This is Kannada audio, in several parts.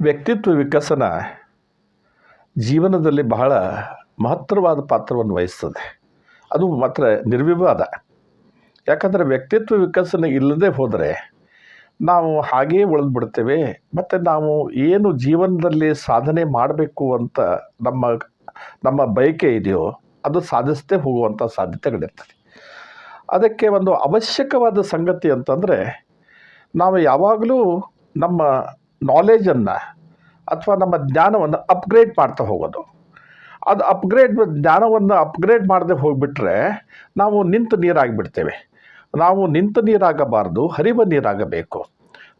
ವ್ಯಕ್ತಿತ್ವ ವಿಕಸನ ಜೀವನದಲ್ಲಿ ಬಹಳ ಮಹತ್ತರವಾದ ಪಾತ್ರವನ್ನು ವಹಿಸ್ತದೆ. ಅದು ಮಾತ್ರ ನಿರ್ವಿವಾದ. ಯಾಕಂದರೆ ವ್ಯಕ್ತಿತ್ವ ವಿಕಸನ ಇಲ್ಲದೆ ಹೋದರೆ ನಾವು ಹಾಗೇ ಉಳಿದ್ಬಿಡ್ತೇವೆ, ಮತ್ತು ನಾವು ಏನು ಜೀವನದಲ್ಲಿ ಸಾಧನೆ ಮಾಡಬೇಕು ಅಂತ ನಮ್ಮ ನಮ್ಮ ಬಯಕೆ ಇದೆಯೋ ಅದು ಸಾಧಿಸದೇ ಹೋಗುವಂಥ ಸಾಧ್ಯತೆಗಳಿರ್ತದೆ. ಅದಕ್ಕೆ ಒಂದು ಅವಶ್ಯಕವಾದ ಸಂಗತಿ ಅಂತಂದರೆ, ನಾವು ಯಾವಾಗಲೂ ನಮ್ಮ ನಾಲೇಜನ್ನು ಅಥವಾ ನಮ್ಮ ಜ್ಞಾನವನ್ನು ಅಪ್ಗ್ರೇಡ್ ಮಾಡ್ತಾ ಹೋಗೋದು. ಅದು ಅಪ್ಗ್ರೇಡ್ ಜ್ಞಾನವನ್ನು ಅಪ್ಗ್ರೇಡ್ ಮಾಡದೆ ಹೋಗಿಬಿಟ್ರೆ ನಾವು ನಿಂತು ನೀರಾಗಿಬಿಡ್ತೇವೆ. ನಾವು ನಿಂತ ನೀರಾಗಬಾರ್ದು, ಹರಿವ ನೀರಾಗಬೇಕು.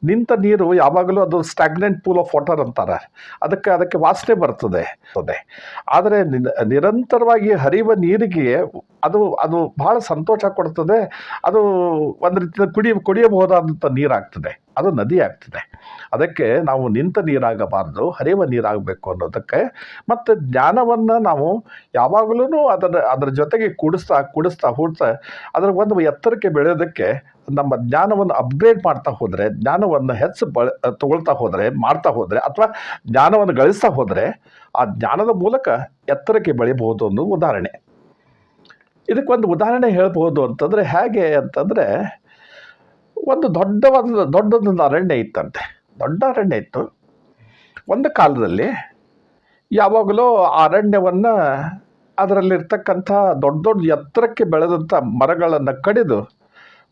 ನಿಂತ ನೀರು ಯಾವಾಗಲೂ ಅದು ಸ್ಟಾಗ್ನೆಂಟ್ ಪೂಲ್ ಆಫ್ ವಾಟರ್ ಅಂತಾರೆ. ಅದಕ್ಕೆ ಅದಕ್ಕೆ ವಾಸನೆ ಬರ್ತದೆ. ಆದರೆ ನಿರಂತರವಾಗಿ ಹರಿಯುವ ನೀರಿಗೆ ಅದು ಅದು ಬಹಳ ಸಂತೋಷ ಕೊಡ್ತದೆ. ಅದು ಒಂದು ರೀತಿಯ ಕುಡಿಯ ಕುಡಿಯಬಹುದಾದಂಥ ನೀರಾಗ್ತದೆ. ಅದು ನದಿ ಆಗ್ತದೆ ಅದಕ್ಕೆ ನಾವು ನಿಂತ ನೀರಾಗಬಾರ್ದು ಹರಿಯುವ ನೀರಾಗಬೇಕು ಅನ್ನೋದಕ್ಕೆ ಮತ್ತು ಜ್ಞಾನವನ್ನು ನಾವು ಯಾವಾಗಲೂ ಅದರ ಅದರ ಜೊತೆಗೆ ಕುಡಿಸ್ತಾ ಕುಡಿಸ್ತಾ ಹೂಡ್ತಾ ಅದರ ಒಂದು ಎತ್ತರಕ್ಕೆ ಬೆಳೆಯೋದಕ್ಕೆ ನಮ್ಮ ಜ್ಞಾನವನ್ನು ಅಪ್ಗ್ರೇಡ್ ಮಾಡ್ತಾ ಹೋದರೆ, ಜ್ಞಾನವನ್ನು ಹೆಚ್ಚು ಬಳ, ತಗೊಳ್ತಾ ಹೋದರೆ, ಮಾಡ್ತಾ ಹೋದರೆ ಅಥವಾ ಜ್ಞಾನವನ್ನು ಗಳಿಸ್ತಾ ಹೋದರೆ ಆ ಜ್ಞಾನದ ಮೂಲಕ ಎತ್ತರಕ್ಕೆ ಬೆಳೆಯಬಹುದು ಅನ್ನೋದು ಉದಾಹರಣೆ. ಇದಕ್ಕೊಂದು ಉದಾಹರಣೆ ಹೇಳ್ಬೋದು ಅಂತಂದರೆ ಹೇಗೆ ಅಂತಂದರೆ ಒಂದು ದೊಡ್ಡವಾದ ದೊಡ್ಡದೊಂದು ಅರಣ್ಯ ಇತ್ತಂತೆ. ದೊಡ್ಡ ಅರಣ್ಯ ಇತ್ತು. ಒಂದು ಕಾಲದಲ್ಲಿ ಯಾವಾಗಲೂ ಆ ಅರಣ್ಯವನ್ನು ಅದರಲ್ಲಿರ್ತಕ್ಕಂಥ ದೊಡ್ಡ ದೊಡ್ಡ ಎತ್ತರಕ್ಕೆ ಬೆಳೆದಂಥ ಮರಗಳನ್ನು ಕಡಿದು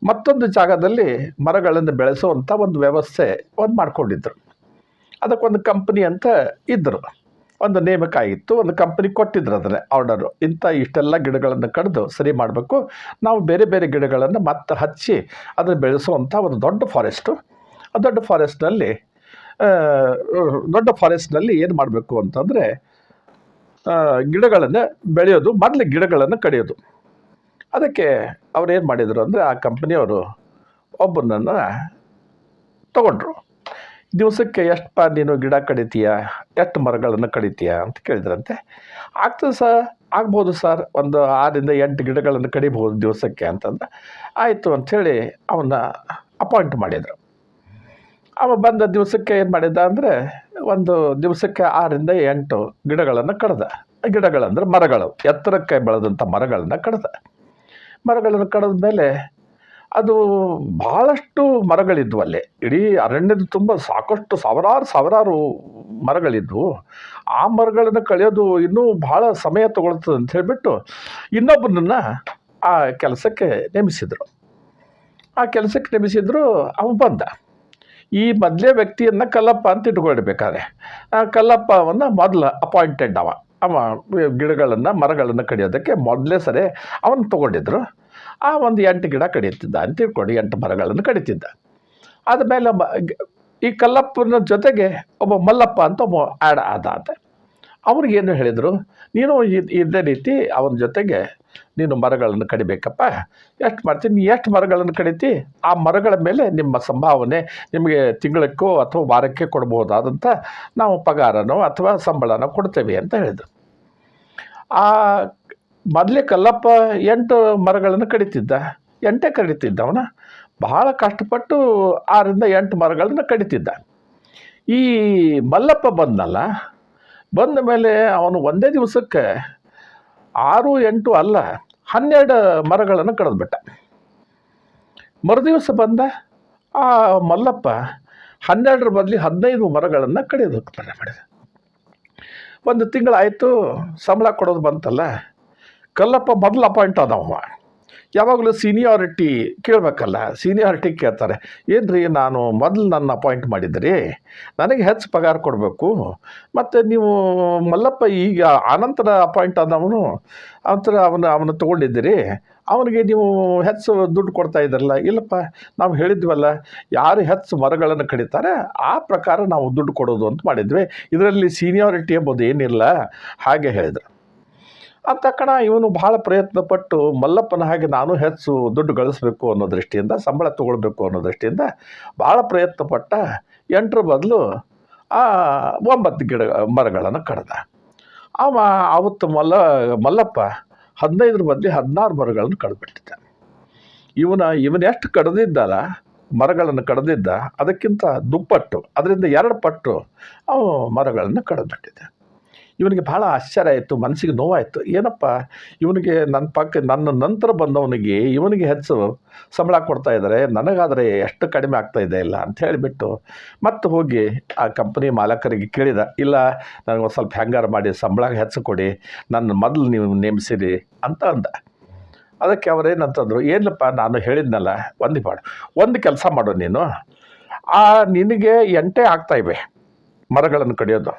ಮತ್ತೊಂದು ಜಾಗದಲ್ಲಿ ಮರಗಳನ್ನು ಬೆಳೆಸುವಂಥ ಒಂದು ವ್ಯವಸ್ಥೆ ಒಂದು ಮಾಡ್ಕೊಂಡಿದ್ರು. ಅದಕ್ಕೊಂದು ಕಂಪ್ನಿ ಅಂತ ಇದ್ದರು ಒಂದು ನೇಮಕ ಆಗಿತ್ತು ಒಂದು ಕಂಪ್ನಿ ಕೊಟ್ಟಿದ್ರು ಅದನ್ನೇ ಆರ್ಡರು ಇಂಥ ಇಷ್ಟೆಲ್ಲ ಗಿಡಗಳನ್ನು ಕಡಿದು ಸರಿ ಮಾಡಬೇಕು. ನಾವು ಬೇರೆ ಬೇರೆ ಗಿಡಗಳನ್ನು ಮತ್ತೆ ಹಚ್ಚಿ ಅದನ್ನು ಬೆಳೆಸುವಂಥ ಒಂದು ದೊಡ್ಡ ಫಾರೆಸ್ಟು ಆ ದೊಡ್ಡ ಫಾರೆಸ್ಟ್ನಲ್ಲಿ ದೊಡ್ಡ ಫಾರೆಸ್ಟ್ನಲ್ಲಿ ಏನು ಮಾಡಬೇಕು ಅಂತಂದರೆ ಗಿಡಗಳನ್ನು ಬೆಳೆಯೋದು, ಮೊದಲು ಗಿಡಗಳನ್ನು ಕಡಿಯೋದು. ಅದಕ್ಕೆ ಅವ್ರು ಏನು ಮಾಡಿದರು ಅಂದರೆ ಆ ಕಂಪ್ನಿಯವರು ಒಬ್ಬನನ್ನು ತಗೊಂಡ್ರು. ದಿವಸಕ್ಕೆ ಪಾ ನೀನು ಗಿಡ ಕಡಿತೀಯ? ಎಷ್ಟು ಮರಗಳನ್ನು ಕಡಿತೀಯ ಅಂತ ಕೇಳಿದ್ರಂತೆ. ಆಗ್ತದೆ ಸರ್, ಆಗ್ಬೋದು ಸರ್. ಒಂದು ಆರಿಂದ ಎಂಟು ಗಿಡಗಳನ್ನು ಕಡಿಬೋದು ದಿವಸಕ್ಕೆ ಅಂತಂದ್ರೆ ಆಯಿತು ಅಂಥೇಳಿ ಅವನ್ನ ಅಪಾಯಿಂಟ್ ಮಾಡಿದರು. ಅವ ಬಂದ ದಿವಸಕ್ಕೆ ಏನು ಮಾಡಿದ ಅಂದರೆ, ಒಂದು ದಿವಸಕ್ಕೆ ಆರರಿಂದ ಎಂಟು ಗಿಡಗಳನ್ನು ಕಡ್ದ. ಗಿಡಗಳಂದ್ರೆ ಮರಗಳು. ಎತ್ತರಕ್ಕೆ ಬೆಳೆದಂಥ ಮರಗಳನ್ನು ಕಡ್ದ. ಮರಗಳನ್ನು ಕಡಿದ ಮೇಲೆ ಅದು ಭಾಳಷ್ಟು ಮರಗಳಿದ್ವು ಅಲ್ಲಿ. ಇಡೀ ಅರಣ್ಯದ ತುಂಬ ಸಾಕಷ್ಟು ಸಾವಿರಾರು ಸಾವಿರಾರು ಮರಗಳಿದ್ವು. ಆ ಮರಗಳನ್ನು ಕಳೆಯೋದು ಇನ್ನೂ ಭಾಳ ಸಮಯ ತಗೊಳ್ತದೆ ಅಂತ ಹೇಳಿಬಿಟ್ಟು ಇನ್ನೊಬ್ಬನನ್ನು ಆ ಕೆಲಸಕ್ಕೆ ನೇಮಿಸಿದರು. ಆ ಕೆಲಸಕ್ಕೆ ನೇಮಿಸಿದ್ರು ಅವನು ಬಂದ. ಈ ಮೊದಲೇ ವ್ಯಕ್ತಿಯನ್ನು ಕಲ್ಲಪ್ಪ ಅಂತ ಇಟ್ಕೊಳ್ಬೇಕಾದ್ರೆ ಆ ಕಲ್ಲಪ್ಪವನ್ನು ಮೊದಲು ಅಪಾಯಿಂಟೆಡ್ ಅವ. ಅವ ಗಿಡಗಳನ್ನು ಮರಗಳನ್ನು ಕಡಿಯೋದಕ್ಕೆ ಮೊದಲೇ ಸರಿ ಅವನು ತೊಗೊಂಡಿದ್ರು. ಆ ಒಂದು ಎಂಟು ಗಿಡ ಕಡಿಯುತ್ತಿದ್ದ ಅಂತ ತಿಳ್ಕೊಂಡು ಎಂಟು ಮರಗಳನ್ನು ಕಡಿತಿದ್ದ ಆದಮೇಲೆ ಮ ಈ ಕಲ್ಲಪ್ಪನ ಜೊತೆಗೆ ಒಬ್ಬ ಮಲ್ಲಪ್ಪ ಅಂತ ಒಬ್ಬ ಆ್ಯಡ್ ಆದ ಅಂತ ಅವ್ರಿಗೇನು ಹೇಳಿದರು, ನೀನು ಇದ್- ರೀತಿ ಅವನ ಜೊತೆಗೆ ನೀನು ಮರಗಳನ್ನು ಕಡಿಬೇಕಪ್ಪ. ಎಷ್ಟು ಮಾಡ್ತೀನಿ ನೀ ಎಷ್ಟು ಮರಗಳನ್ನು ಕಡಿತಿ? ಆ ಮರಗಳ ಮೇಲೆ ನಿಮ್ಮ ಸಂಭಾವನೆ ನಿಮಗೆ ತಿಂಗಳಕ್ಕೋ ಅಥವಾ ವಾರಕ್ಕೆ ಕೊಡ್ಬೋದಾದಂಥ ನಾವು ಪಗಾರನೋ ಅಥವಾ ಸಂಬಳನೋ ಕೊಡ್ತೇವೆ, ಅಂತ ಹೇಳಿದರು. ಆ ಮೊದಲೇ ಕಲ್ಲಪ್ಪ ಎಂಟು ಮರಗಳನ್ನು ಕಡಿತಿದ್ದ, ಎಂಟೇ ಕಡಿತಿದ್ದ ಅವನ. ಬಹಳ ಕಷ್ಟಪಟ್ಟು ಆರಿಂದ ಎಂಟು ಮರಗಳನ್ನು ಕಡಿತಿದ್ದ. ಈ ಮಲ್ಲಪ್ಪ ಬಂದನಲ್ಲ, ಬಂದ ಮೇಲೆ ಅವನು ಒಂದೇ ದಿವಸಕ್ಕೆ ಆರು, ಎಂಟು ಅಲ್ಲ, ಹನ್ನೆರಡು ಮರಗಳನ್ನು ಕಡಿದ್ಬಿಟ್ಟ. ಮರುದಿವಸ ಬಂದ, ಆ ಮಲ್ಲಪ್ಪ ಹನ್ನೆರಡರ ಬದಲಿ ಹದಿನೈದು ಮರಗಳನ್ನು ಕಡಿಯೋದಕ್ಕೆ ಮಾಡಿದ. ಒಂದು ತಿಂಗಳಾಯಿತು, ಸಂಬಳ ಕೊಡೋದು ಬಂತಲ್ಲ ಕಲ್ಲಪ್ಪ ಮೊದಲು ಅಪಾಯಿಂಟ್ ಆದವ. ಯಾವಾಗಲೂ ಸೀನಿಯಾರಿಟಿ ಕೇಳಬೇಕಲ್ಲ ಸೀನಿಯಾರಿಟಿ ಕೇಳ್ತಾರೆ. ಏನು ನಾನು ಮೊದಲು ನನ್ನ ಅಪಾಯಿಂಟ್ ಮಾಡಿದ್ರಿ? ನನಗೆ ಹೆಚ್ಚು ಪಗಾರ ಕೊಡಬೇಕು. ಮತ್ತು ನೀವು ಮಲ್ಲಪ್ಪ ಈಗ ಆನಂತರ ಅಪಾಯಿಂಟ್ ಆದವನು ಅಂತರ ಅವನ, ಅವನು ತೊಗೊಂಡಿದ್ದೀರಿ. ಅವನಿಗೆ ನೀವು ಹೆಚ್ಚು ದುಡ್ಡು ಕೊಡ್ತಾ ಇದ್ದಾರಲ್ಲ ಇಲ್ಲಪ್ಪ, ನಾವು ಹೇಳಿದ್ವಲ್ಲ, ಯಾರು ಹೆಚ್ಚು ಮರಗಳನ್ನು ಕಡಿತಾರೆ, ಆ ಪ್ರಕಾರ ನಾವು ದುಡ್ಡು ಕೊಡೋದು ಅಂತ ಮಾಡಿದ್ವಿ. ಇದರಲ್ಲಿ ಸೀನಿಯಾರಿಟಿ ಎಂಬುದು ಏನಿಲ್ಲ. ಹಾಗೆ ಹೇಳಿದರು. ಅಂತ ತಕ್ಷಣ ಇವನು ಭಾಳ ಪ್ರಯತ್ನಪಟ್ಟು ಮಲ್ಲಪ್ಪನ ಹಾಗೆ ನಾನು ಹೆಚ್ಚು ದುಡ್ಡು ಗಳಿಸ್ಬೇಕು ಅನ್ನೋ ದೃಷ್ಟಿಯಿಂದ, ಸಂಬಳ ತಗೊಳ್ಬೇಕು ಅನ್ನೋ ದೃಷ್ಟಿಯಿಂದ ಭಾಳ ಪ್ರಯತ್ನಪಟ್ಟ ಎಂಟರ ಬದಲು ಆ ಒಂಬತ್ತು ಗಿಡ, ಮರಗಳನ್ನು ಕಡ್ದ. ಅವ, ಅವತ್ತು ಮಲ್ಲ, ಮಲ್ಲಪ್ಪ ಹದಿನೈದರ ಬದಲು ಹದಿನಾರು ಮರಗಳನ್ನು ಕಡ್ಬಿಟ್ಟಿದ್ದ. ಇವನ ಇವನ ಎಷ್ಟು ಕಡ್ದಿದ್ದಲ್ಲ, ಮರಗಳನ್ನು ಕಡ್ದಿದ್ದ, ಅದಕ್ಕಿಂತ ದುಪ್ಪಟ್ಟು, ಅದರಿಂದ ಎರಡು ಪಟ್ಟು ಅವು ಮರಗಳನ್ನು ಕಡಿದ್ಬಿಟ್ಟಿದ್ದ ಇವನಿಗೆ ಭಾಳ ಆಶ್ಚರ್ಯ ಆಯಿತು ಮನಸ್ಸಿಗೆ ನೋವಾಯಿತು. ಏನಪ್ಪ, ಇವನಿಗೆ ನನ್ನ ಪಕ್ಕ, ನನ್ನ ನಂತರ ಬಂದವನಿಗೆ ಇವನಿಗೆ ಹೆಚ್ಚು ಸಂಬಳ ಕೊಡ್ತಾ ಇದ್ದಾರೆ, ನನಗಾದರೆ ಎಷ್ಟು ಕಡಿಮೆ ಆಗ್ತಾ ಇದೆ ಇಲ್ಲ ಅಂತ ಹೇಳಿಬಿಟ್ಟು ಮತ್ತೆ ಹೋಗಿ ಆ ಕಂಪ್ನಿ ಮಾಲಕರಿಗೆ ಕೇಳಿದ, ಇಲ್ಲ, ನನಗೆ ಸ್ವಲ್ಪ ಹ್ಯಾಂಗಾರ ಮಾಡಿ, ಸಂಬಳ ಹೆಚ್ಚು ಕೊಡಿ, ನನ್ನ ಮೊದಲು ನೀವು ನೇಮಿಸಿರಿ ಅಂತ ಅಂದ. ಅದಕ್ಕೆ ಅವರೇನಂತಂದರು ಏನಪ್ಪ ನಾನು ಹೇಳಿದ್ನಲ್ಲ, ಒಂದು ಮಾಡು, ಒಂದು ಕೆಲಸ ಮಾಡು ನೀನು. ಆ ನಿನಗೆ ಎಂಟೆ ಆಗ್ತಾ ಇವೆ ಮರಗಳನ್ನು ಕಡಿಯೋದು.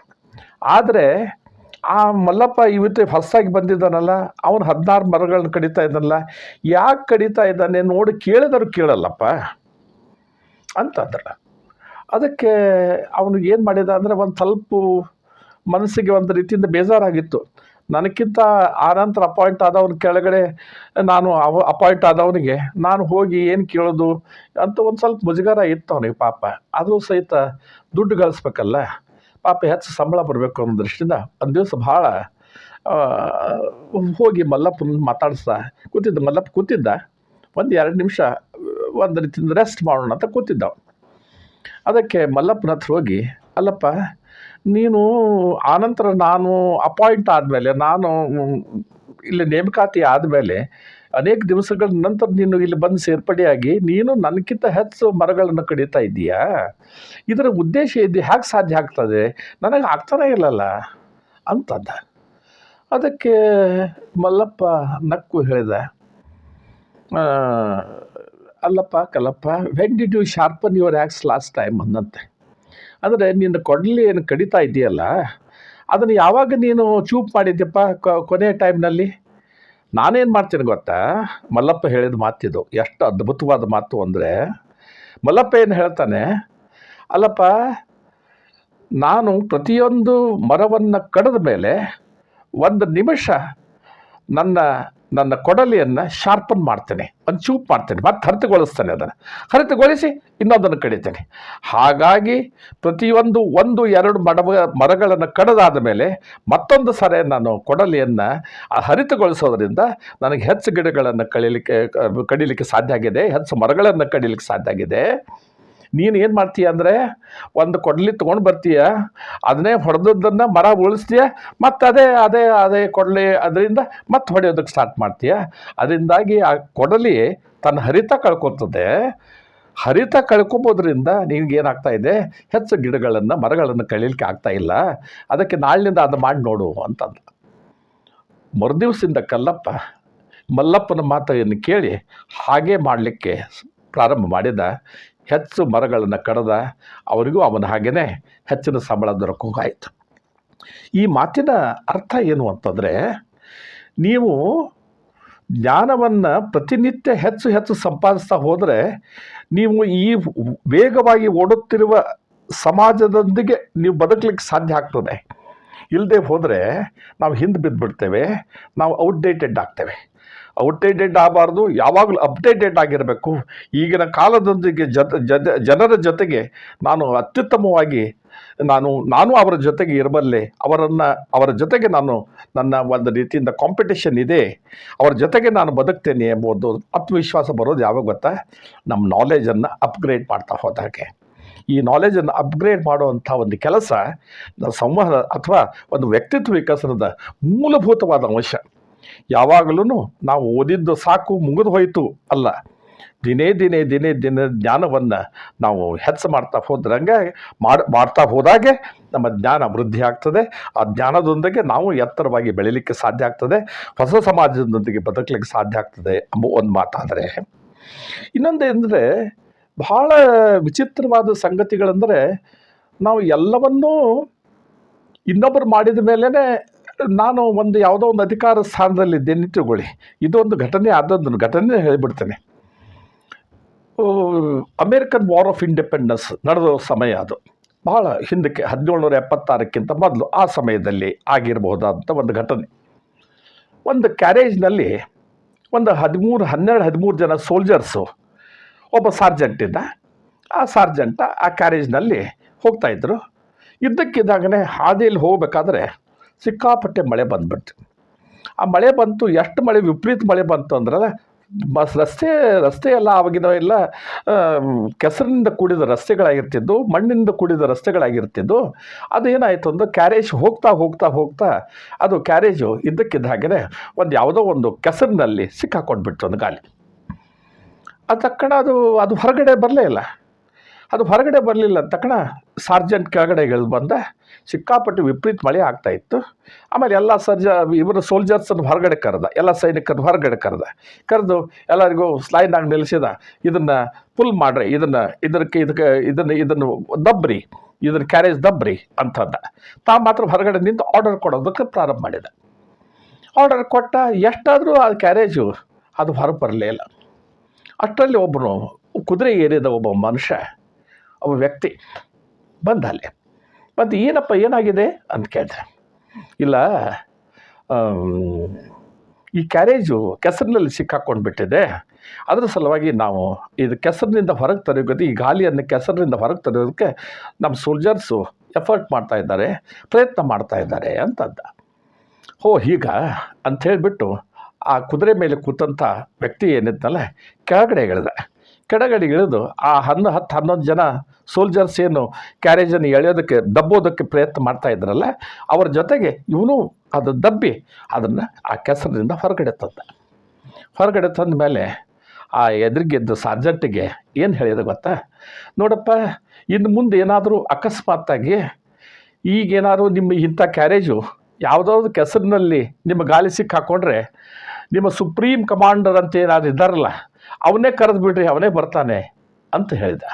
ಆದರೆ ಆ ಮಲ್ಲಪ್ಪ ಇವತ್ತು ಹೊಸಾಗಿ ಬಂದಿದ್ದಾನಲ್ಲ, ಅವನು ಹದಿನಾರು ಮರಗಳನ್ನು ಕಡಿತಾ ಇದ್ದಾನಲ್ಲ, ಯಾಕೆ ಕಡಿತಾ ಇದ್ದಾನೆ ನೋಡಿ ಕೇಳಿದರು ಕೇಳಲ್ಲಪ್ಪ ಅಂತಂದ್ರೆ ಅದಕ್ಕೆ ಅವನು ಏನು ಮಾಡಿದ ಅಂದರೆ ಒಂದು ಸ್ವಲ್ಪ ಮನಸ್ಸಿಗೆ ಒಂದು ರೀತಿಯಿಂದ ಬೇಜಾರಾಗಿತ್ತು. ನನಗಿಂತ ಆನಂತರ ಅಪಾಯಿಂಟ್ ಆದವನ ಕೆಳಗಡೆ ನಾನು ಅವ ಅಪಾಯಿಂಟ್ ಆದವನಿಗೆ, ನಾನು ಹೋಗಿ ಏನು ಕೇಳೋದು ಅಂತ ಒಂದು ಸ್ವಲ್ಪ ಮುಜುಗರ ಇತ್ತು ಅವನಿಗೆ ಪಾಪ. ಅದು ಸಹಿತ ದುಡ್ಡು ಗಳಿಸ್ಬೇಕಲ್ಲ. ಪಾಪ ಹೆಚ್ಚು ಸಂಬಳ ಬರಬೇಕು ಅನ್ನೋ ದೃಷ್ಟಿಯಿಂದ ಒಂದು ದಿವಸ ಭಾಳ ಹೋಗಿ ಮಲ್ಲಪ್ಪನ ಮಾತಾಡಿಸ್ದ ಕೂತಿದ್ದ, ಮಲ್ಲಪ್ಪ ಕೂತಿದ್ದ ಒಂದು ಎರಡು ನಿಮಿಷ, ಒಂದು ರೀತಿಯಿಂದ ರೆಸ್ಟ್ ಮಾಡೋಣ ಅಂತ ಕೂತಿದ್ದ. ಅದಕ್ಕೆ ಮಲ್ಲಪ್ಪನ ಹತ್ರ ಹೋಗಿ, ಅಲ್ಲಪ್ಪ, ನೀನು ಆನಂತರ ನಾನು ಅಪಾಯಿಂಟ್ ಆದಮೇಲೆ, ನಾನು ಇಲ್ಲಿ ನೇಮಕಾತಿ ಆದಮೇಲೆ ಅನೇಕ ದಿವಸಗಳ ನಂತರ ನೀನು ಇಲ್ಲಿ ಬಂದು ಸೇರ್ಪಡೆಯಾಗಿ ನೀನು ನನಗಿಂತ ಹೆಚ್ಚು ಮರಗಳನ್ನು ಕಡಿತಾ ಇದ್ದೀಯಾ? ಇದರ ಉದ್ದೇಶ ಇದು ಹೇಗೆ ಸಾಧ್ಯ ಆಗ್ತದೆ? ನನಗೆ ಆಗ್ತಾನೇ ಇಲ್ಲಲ್ಲ ಅಂತಂದ ಅದಕ್ಕೆ ಮಲ್ಲಪ್ಪ ನಕ್ಕು ಹೇಳಿದ. ಅಲ್ಲಪ್ಪ, Kallappa when did you sharpen your axe last time ಅಂದಂತೆ ಅಂದರೆ ನಿನ್ನ ಕೊಡಲಿ ಏನು ಕಡಿತಾ ಇದೆಯಲ್ಲ, ಅದನ್ನು ಯಾವಾಗ ನೀನು ಚೂಪ್ ಮಾಡಿದ್ಯಪ್ಪ ಕೊನೆಯ ಟೈಮ್ನಲ್ಲಿ ನಾನೇನು ಮಾಡ್ತೀನಿ ಗೊತ್ತಾ? ಮಲ್ಲಪ್ಪ ಹೇಳಿದ ಮಾತಿದು. ಎಷ್ಟು ಅದ್ಭುತವಾದ ಮಾತು ಅಂದರೆ, ಮಲ್ಲಪ್ಪ ಏನು ಹೇಳ್ತಾನೆ? ಅಲ್ಲಪ್ಪ, ನಾನು ಪ್ರತಿಯೊಂದು ಮರವನ್ನು ಕಡಿದ ಮೇಲೆ ಒಂದು ನಿಮಿಷ ನನ್ನ ನನ್ನ ಕೊಡಲಿಯನ್ನು ಶಾರ್ಪನ್ ಮಾಡ್ತೇನೆ ಒಂದು ಚೂಪ್ ಮಾಡ್ತೇನೆ, ಮತ್ತೆ ಹರಿತಗೊಳಿಸ್ತೇನೆ ಅದನ್ನು. ಹರಿತಗೊಳಿಸಿ ಇನ್ನೊಂದನ್ನು ಕಡಿತೇನೆ. ಹಾಗಾಗಿ ಪ್ರತಿಯೊಂದು ಒಂದು, ಎರಡು ಮಡವ, ಮರಗಳನ್ನು ಕಡದಾದ ಮೇಲೆ ಮತ್ತೊಂದು ಸರಿ ನಾನು ಕೊಡಲಿಯನ್ನು ಹರಿತಗೊಳಿಸೋದ್ರಿಂದ ನನಗೆ ಹೆಚ್ಚು ಗಿಡಗಳನ್ನು ಕಳೀಲಿಕ್ಕೆ, ಕಡಿಲಿಕ್ಕೆ ಸಾಧ್ಯ ಆಗಿದೆ, ಹೆಚ್ಚು ಮರಗಳನ್ನು ಕಡಿಲಿಕ್ಕೆ ಸಾಧ್ಯ ಆಗಿದೆ. ನೀನು ಏನು ಮಾಡ್ತೀಯ ಅಂದರೆ ಒಂದು ಕೊಡಲಿ ತೊಗೊಂಡು ಬರ್ತೀಯ, ಅದನ್ನೇ ಹೊಡೆದದ್ದನ್ನು ಮರ ಉಳಿಸ್ತೀಯ, ಮತ್ತು ಅದೇ ಅದೇ ಅದೇ ಕೊಡಲಿ ಅದರಿಂದ ಮತ್ತೆ ಹೊಡೆಯೋದಕ್ಕೆ ಸ್ಟಾರ್ಟ್ ಮಾಡ್ತೀಯ. ಅದರಿಂದಾಗಿ ಆ ಕೊಡಲಿ ತನ್ನ ಹರಿತ ಕಳ್ಕೊತದೆ. ಹರಿತ ಕಳ್ಕೊಬೋದ್ರಿಂದ ನಿನಗೇನಾಗ್ತಾ ಇದೆ? ಹೆಚ್ಚು ಗಿಡಗಳನ್ನು, ಮರಗಳನ್ನು ಕಳೀಲಿಕ್ಕೆ ಆಗ್ತಾ ಇಲ್ಲ. ಅದಕ್ಕೆ ನಾಳಿನಿಂದ ಅದು ಮಾಡಿ ನೋಡು ಅಂತಂದ. ಮರುದಿವಸದಿಂದ ಕಲ್ಲಪ್ಪ, ಮಲ್ಲಪ್ಪನ ಮಾತೆಯನ್ನು ಕೇಳಿ ಹಾಗೆ ಮಾಡಲಿಕ್ಕೆ ಪ್ರಾರಂಭ ಮಾಡಿದ. ಹೆಚ್ಚು ಮರಗಳನ್ನು ಕಡದ ಅವರಿಗೂ ಅವನ ಹಾಗೆಯೇ ಹೆಚ್ಚಿನ ಸಂಬಳ ದೊರಕೋಗಾಯಿತು ಈ ಮಾತಿನ ಅರ್ಥ ಏನು ಅಂತಂದರೆ, ನೀವು ಜ್ಞಾನವನ್ನು ಪ್ರತಿನಿತ್ಯ ಹೆಚ್ಚು ಹೆಚ್ಚು ಸಂಪಾದಿಸ್ತಾ ಹೋದರೆ, ನೀವು ಈ ವೇಗವಾಗಿ ಓಡುತ್ತಿರುವ ಸಮಾಜದೊಂದಿಗೆ ನೀವು ಬದುಕಲಿಕ್ಕೆ ಸಾಧ್ಯ ಆಗ್ತದೆ. ಇಲ್ಲದೆ ಹೋದರೆ ನಾವು ಹಿಂದೆ ಬಿದ್ದುಬಿಡ್ತೇವೆ ನಾವು ಔಟ್ಡೇಟೆಡ್ ಆಗ್ತೇವೆ. ಔಟ್ಡೇಟೆಡ್ ಆಗಬಾರ್ದು, ಯಾವಾಗಲೂ ಅಪ್ಡೇಟೆಡ್ ಆಗಿರಬೇಕು. ಈಗಿನ ಕಾಲದೊಂದಿಗೆ ಜನರ ಜೊತೆಗೆ ನಾನು ಅತ್ಯುತ್ತಮವಾಗಿ ನಾನು ನಾನು ಅವರ ಜೊತೆಗೆ ಇರಬಲ್ಲೆ, ಅವರನ್ನು, ಅವರ ಜೊತೆಗೆ ನಾನು ನನ್ನ ಒಂದು ರೀತಿಯಿಂದ ಕಾಂಪಿಟೇಷನ್ ಇದೆ, ಅವರ ಜೊತೆಗೆ ನಾನು ಬದುಕ್ತೇನೆ ಎಂಬುದು ಆತ್ಮವಿಶ್ವಾಸ ಬರೋದು ಯಾವಾಗ ಗೊತ್ತಾ? ನಮ್ಮ ನಾಲೆಜನ್ನು ಅಪ್ಗ್ರೇಡ್ ಮಾಡ್ತಾ ಹೋದಾಗೆ ಈ ನಾಲೆಜನ್ನು ಅಪ್ಗ್ರೇಡ್ ಮಾಡುವಂಥ ಒಂದು ಕೆಲಸ, ಸಂವಹನ ಅಥವಾ ಒಂದು ವ್ಯಕ್ತಿತ್ವ ವಿಕಸನದ ಮೂಲಭೂತವಾದ ಅಂಶ. ಯಾವಾಗಲೂ ನಾವು ಓದಿದ್ದು ಸಾಕು, ಮುಗಿದು ಹೋಯಿತು ಅಲ್ಲ. ದಿನೇ ದಿನೇ ದಿನೇ ದಿನ ಜ್ಞಾನವನ್ನು ನಾವು ಹೆಚ್ಚು ಮಾಡ್ತಾ ಹೋದ್ರಂಗೆ, ಮಾಡಿ, ಮಾಡ್ತಾ ಹೋದಾಗೆ ನಮ್ಮ ಜ್ಞಾನ ವೃದ್ಧಿ ಆಗ್ತದೆ. ಆ ಜ್ಞಾನದೊಂದಿಗೆ ನಾವು ಎತ್ತರವಾಗಿ ಬೆಳೀಲಿಕ್ಕೆ ಸಾಧ್ಯ ಆಗ್ತದೆ. ಹೊಸ ಸಮಾಜದೊಂದಿಗೆ ಬದುಕಲಿಕ್ಕೆ ಸಾಧ್ಯ ಆಗ್ತದೆ ಎಂಬ ಒಂದು ಮಾತಾದರೆ. ಇನ್ನೊಂದೇನೆಂದರೆ ಬಹಳ ವಿಚಿತ್ರವಾದ ಸಂಗತಿಗಳಂದರೆ, ನಾವು ಎಲ್ಲವನ್ನೂ ಇನ್ನೊಬ್ಬರು ಮಾಡಿದ ಮೇಲೇ ನಾನು ಒಂದು ಯಾವುದೋ ಒಂದು ಅಧಿಕಾರ ಸ್ಥಾನದಲ್ಲಿದ್ದೇನೆ ಇಟ್ಟುಕೊಳ್ಳಿ ಇದೊಂದು ಘಟನೆ ಆದದ್ದು ಘಟನೆ ಹೇಳಿಬಿಡ್ತೇನೆ. ಅಮೇರಿಕನ್ ವಾರ್ ಆಫ್ ಇಂಡಿಪೆಂಡೆನ್ಸ್ ನಡೆದ ಸಮಯ ಅದು. ಬಹಳ ಹಿಂದಕ್ಕೆ, ಹದಿನೇಳುನೂರ ಎಪ್ಪತ್ತಾರಕ್ಕಿಂತ ಮೊದಲು ಆ ಸಮಯದಲ್ಲಿ ಆಗಿರಬಹುದಾದಂಥ ಒಂದು ಘಟನೆ. ಒಂದು ಕ್ಯಾರೇಜ್ನಲ್ಲಿ ಒಂದು ಹದಿಮೂರು, ಹನ್ನೆರಡು, ಹದಿಮೂರು ಜನ ಸೋಲ್ಜರ್ಸು ಒಬ್ಬ ಸಾರ್ಜೆಂಟ್ ಇದ್ದ ಆ ಸಾರ್ಜೆಂಟ ಆ ಕ್ಯಾರೇಜ್ನಲ್ಲಿ ಹೋಗ್ತಾಯಿದ್ರು ಇದ್ದಕ್ಕಿದ್ದಾಗಲೇ ಹಾದಿಯಲ್ಲಿ ಹೋಗಬೇಕಾದ್ರೆ ಸಿಕ್ಕಾಪಟ್ಟೆ ಮಳೆ ಬಂದ್ಬಿಡ್ತು. ಆ ಮಳೆ ಬಂತು, ಎಷ್ಟು ಮಳೆ, ವಿಪರೀತ ಮಳೆ ಬಂತು ಅಂದ್ರೆ, ಬಸ್ ರಸ್ತೆ ರಸ್ತೆ ಎಲ್ಲ ಆವಾಗಿನ ಎಲ್ಲ ಕೆಸರಿನಿಂದ ಕೂಡಿದ ರಸ್ತೆಗಳಾಗಿರ್ತಿದ್ದು ಮಣ್ಣಿನಿಂದ ಕೂಡಿದ ರಸ್ತೆಗಳಾಗಿರ್ತಿದ್ದು ಅದು ಏನಾಯಿತು ಅಂದ್ರೆ, ಕ್ಯಾರೇಜ್ ಹೋಗ್ತಾ ಹೋಗ್ತಾ ಹೋಗ್ತಾ, ಅದು ಕ್ಯಾರೇಜು ಇದ್ದಕ್ಕಿದ್ದ ಹಾಗೆ ಒಂದು ಯಾವುದೋ ಒಂದು ಕೆಸರಿನಲ್ಲಿ ಸಿಕ್ಕಾಕೊಂಡ್ಬಿಡ್ತು ಒಂದು ಗಾಲಿ ಅದು ತಕ್ಕಣ ಅದು ಅದು ಹೊರಗಡೆ ಬರಲೇ ಇಲ್ಲ. ಅದು ಹೊರಗಡೆ ಬರಲಿಲ್ಲ ತಕ್ಷಣ ಸಾರ್ಜೆಂಟ್ ಕೆಳಗಡೆ ಇಳಿದು ಬಂದ. ಸಿಕ್ಕಾಪಟ್ಟು ವಿಪರೀತ ಮಳೆ ಆಗ್ತಾ ಇತ್ತು. ಆಮೇಲೆ ಎಲ್ಲ ಸರ್ಜ ಇವರು ಸೋಲ್ಜರ್ಸನ್ನು ಹೊರಗಡೆ ಕರೆದ. ಎಲ್ಲ ಸೈನಿಕರನ್ನು ಹೊರಗಡೆ ಕರೆದ. ಕರೆದು ಎಲ್ಲರಿಗೂ ಸ್ಲೈಡ್ನಾಗ ನಿಲ್ಲಿಸಿದ. ಇದನ್ನು ಪುಲ್ ಮಾಡ್ರಿ, ಇದನ್ನು ಇದಕ್ಕೆ ಇದಕ್ಕೆ ಇದನ್ನು ಇದನ್ನು ದಬ್ಬರಿ ಇದನ್ನ ಕ್ಯಾರೇಜ್ ದಬ್ಬರಿ ಅಂತಂದ. ತಾ ಮಾತ್ರ ಹೊರಗಡೆ ನಿಂತು ಆರ್ಡರ್ ಕೊಡೋದಕ್ಕೆ ಪ್ರಾರಂಭ ಮಾಡಿದ. ಆರ್ಡರ್ ಕೊಟ್ಟ ಎಷ್ಟಾದರೂ ಆ ಕ್ಯಾರೇಜು ಅದು ಹೊರಗೆ ಬರಲೇ ಇಲ್ಲ. ಅಷ್ಟರಲ್ಲಿ ಒಬ್ಬನು ಕುದುರೆ ಏರಿದ ಒಬ್ಬ ಮನುಷ್ಯ ಒಬ್ಬ ವ್ಯಕ್ತಿ ಬಂದ ಅಲ್ಲಿ. ಮತ್ತು ಏನಪ್ಪ, ಏನಾಗಿದೆ ಅಂತ ಕೇಳಿದೆ ಇಲ್ಲ ಈ ಕ್ಯಾರೇಜು ಕೆಸರಿನಲ್ಲಿ ಸಿಕ್ಕಾಕೊಂಡು ಬಿಟ್ಟಿದೆ ಅದರ ಸಲುವಾಗಿ ನಾವು ಇದು ಕೆಸರಿನಿಂದ ಹೊರಗೆ ತರೋದು ಈ ಗಾಲಿಯನ್ನು ಕೆಸರಿನಿಂದ ಹೊರಗೆ ತರೋದಕ್ಕೆ ನಮ್ಮ ಸೋಲ್ಜರ್ಸು ಎಫರ್ಟ್ ಮಾಡ್ತಾ ಇದ್ದಾರೆ, ಪ್ರಯತ್ನ ಮಾಡ್ತಾ ಇದ್ದಾರೆ ಅಂತಂದ. ಹೋ ಈಗ ಅಂತ ಹೇಳಿಬಿಟ್ಟು ಆ ಕುದುರೆ ಮೇಲೆ ಕೂತಂಥ ವ್ಯಕ್ತಿ ಏನಿದ್ನಲ್ಲ, ಕೆಳಗಡೆ ಇಳಿದ ಕೆಳಗಡೆ ಇಳಿದು ಆ ಹನ್ನು ಹತ್ತು, ಹನ್ನೊಂದು ಜನ ಸೋಲ್ಜರ್ಸ್ ಏನು ಕ್ಯಾರೇಜನ್ನು ಎಳೆಯೋದಕ್ಕೆ, ದಬ್ಬೋದಕ್ಕೆ ಪ್ರಯತ್ನ ಮಾಡ್ತಾ ಇದ್ರಲ್ಲ, ಅವ್ರ ಜೊತೆಗೆ ಇವನು ಅದು ದಬ್ಬಿ ಅದನ್ನು ಆ ಕೆಸರಿನಿಂದ ಹೊರಗಡೆ ತಂದ. ಹೊರಗಡೆ ತಂದ ಮೇಲೆ ಆ ಎದುರಿಗಿದ್ದ ಸಾರ್ಜೆಂಟಿಗೆ ಏನು ಹೇಳಿದೆ ಗೊತ್ತಾ? ನೋಡಪ್ಪ, ಇನ್ನು ಮುಂದೆ ಏನಾದರೂ ಅಕಸ್ಮಾತ್ತಾಗಿ ಏನಾದರೂ ನಿಮ್ಮ ಇಂಥ ಕ್ಯಾರೇಜು ಯಾವುದಾದ್ರು ಕೆಸರಿನಲ್ಲಿ ನಿಮ್ಮ ಗಾಲಿ ಸಿಕ್ಕಿ ಹಾಕ್ಕೊಂಡ್ರೆ ನಿಮ್ಮ ಸುಪ್ರೀಂ ಕಮಾಂಡರ್ ಅಂತ ಏನಾದ್ರು ಇದ್ದಾರಲ್ಲ, ಅವನೇ ಕರೆದು ಬಿಡ್ರಿ, ಅವನೇ ಬರ್ತಾನೆ ಅಂತ ಹೇಳಿದ.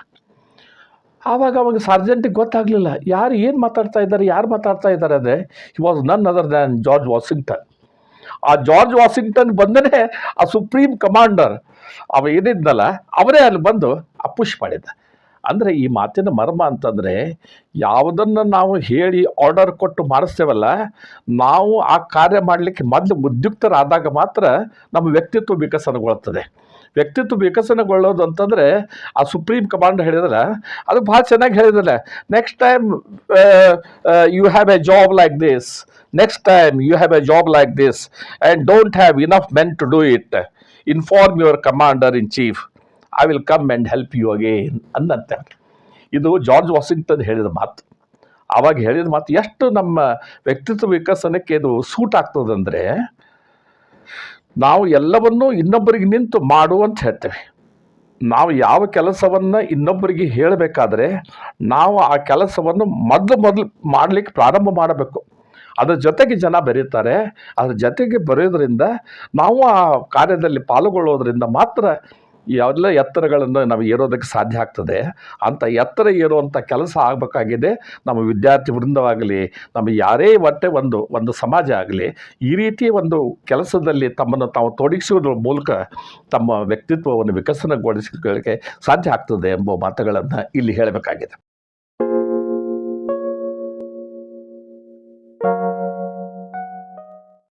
ಆವಾಗ ಅವಾಗ ಸಾರ್ಜೆಂಟಿಗೆ ಗೊತ್ತಾಗಲಿಲ್ಲ, ಯಾರು ಏನು ಮಾತಾಡ್ತಾ ಇದ್ದಾರೆ, ಯಾರು ಮಾತಾಡ್ತಾ ಇದ್ದಾರೆ ಅದೇ he was none other than George Washington ಆ ಜಾರ್ಜ್ ವಾಷಿಂಗ್ಟನ್ ಬಂದನೇ ಆ ಸುಪ್ರೀಂ ಕಮಾಂಡರ್, ಅವ ಏನಿದ್ನಲ್ಲ ಅವರೇ ಅಲ್ಲಿ ಬಂದು ಆ ಪುಷ್ ಮಾಡಿದ್ದ. ಅಂದರೆ ಈ ಮಾತಿನ ಮರ್ಮ ಅಂತಂದರೆ ಯಾವುದನ್ನು ನಾವು ಹೇಳಿ ಆರ್ಡರ್ ಕೊಟ್ಟು ಮಾಡಿಸ್ತೇವಲ್ಲ, ನಾವು ಆ ಕಾರ್ಯ ಮಾಡಲಿಕ್ಕೆ ಮೊದಲು ಉದ್ಯುಕ್ತರಾದಾಗ ಮಾತ್ರ ನಮ್ಮ ವ್ಯಕ್ತಿತ್ವ ವಿಕಸನಗೊಳ್ಳುತ್ತದೆ. ವ್ಯಕ್ತಿತ್ವ ವಿಕಸನಗೊಳ್ಳೋದು ಅಂತಂದರೆ ಆ ಸುಪ್ರೀಂ ಕಮಾಂಡರ್ ಹೇಳಿದ್ರೆ ಅದು ಭಾಳ ಚೆನ್ನಾಗಿ ಹೇಳಿದ್ರೆ next time you have a job like this next time you have a job like this and don't have enough men to do it inform your commander in chief I will come and help you again ಅನ್ನಂತೆ ಇದು ಜಾರ್ಜ್ ವಾಷಿಂಗ್ಟನ್ ಹೇಳಿದ ಮಾತು. ಆವಾಗ ಹೇಳಿದ ಮಾತು ಎಷ್ಟು ನಮ್ಮ ವ್ಯಕ್ತಿತ್ವ ವಿಕಸನಕ್ಕೆ ಇದು ಸೂಟ್ ಆಗ್ತದಂದರೆ, ನಾವು ಎಲ್ಲವನ್ನೂ ಇನ್ನೊಬ್ಬರಿಗೆ ನಿಂತು ಮಾಡು ಅಂತ ಹೇಳ್ತೇವೆ. ನಾವು ಯಾವ ಕೆಲಸವನ್ನು ಇನ್ನೊಬ್ಬರಿಗೆ ಹೇಳಬೇಕಾದ್ರೆ, ನಾವು ಆ ಕೆಲಸವನ್ನು ಮೊದಲು ಮೊದಲು ಮಾಡಲಿಕ್ಕೆ ಪ್ರಾರಂಭ ಮಾಡಬೇಕು. ಅದರ ಜೊತೆಗೆ ಜನ ಬರೀತಾರೆ. ಅದ್ರ ಜೊತೆಗೆ ಬರೆಯೋದ್ರಿಂದ ನಾವು ಆ ಕಾರ್ಯದಲ್ಲಿ ಪಾಲ್ಗೊಳ್ಳೋದ್ರಿಂದ ಮಾತ್ರ ಎಲ್ಲ ಎತ್ತರಗಳನ್ನು ನಾವು ಏರೋದಕ್ಕೆ ಸಾಧ್ಯ ಆಗ್ತದೆ ಅಂಥ ಎತ್ತರ ಏರುವಂಥ ಕೆಲಸ ಆಗಬೇಕಾಗಿದೆ. ನಮ್ಮ ವಿದ್ಯಾರ್ಥಿ ವೃಂದವಾಗಲಿ, ನಮ್ಮ ಯಾರೇ ಒಟ್ಟೆ ಒಂದು ಒಂದು ಸಮಾಜ ಆಗಲಿ, ಈ ರೀತಿ ಒಂದು ಕೆಲಸದಲ್ಲಿ ತಮ್ಮನ್ನು ತಾವು ತೊಡಗಿಸುವುದರ ಮೂಲಕ ತಮ್ಮ ವ್ಯಕ್ತಿತ್ವವನ್ನು ವಿಕಸನಗೊಳಿಸಲಿಕ್ಕೆ ಸಾಧ್ಯ ಆಗ್ತದೆ ಎಂಬ ಮಾತುಗಳನ್ನು ಇಲ್ಲಿ ಹೇಳಬೇಕಾಗಿದೆ.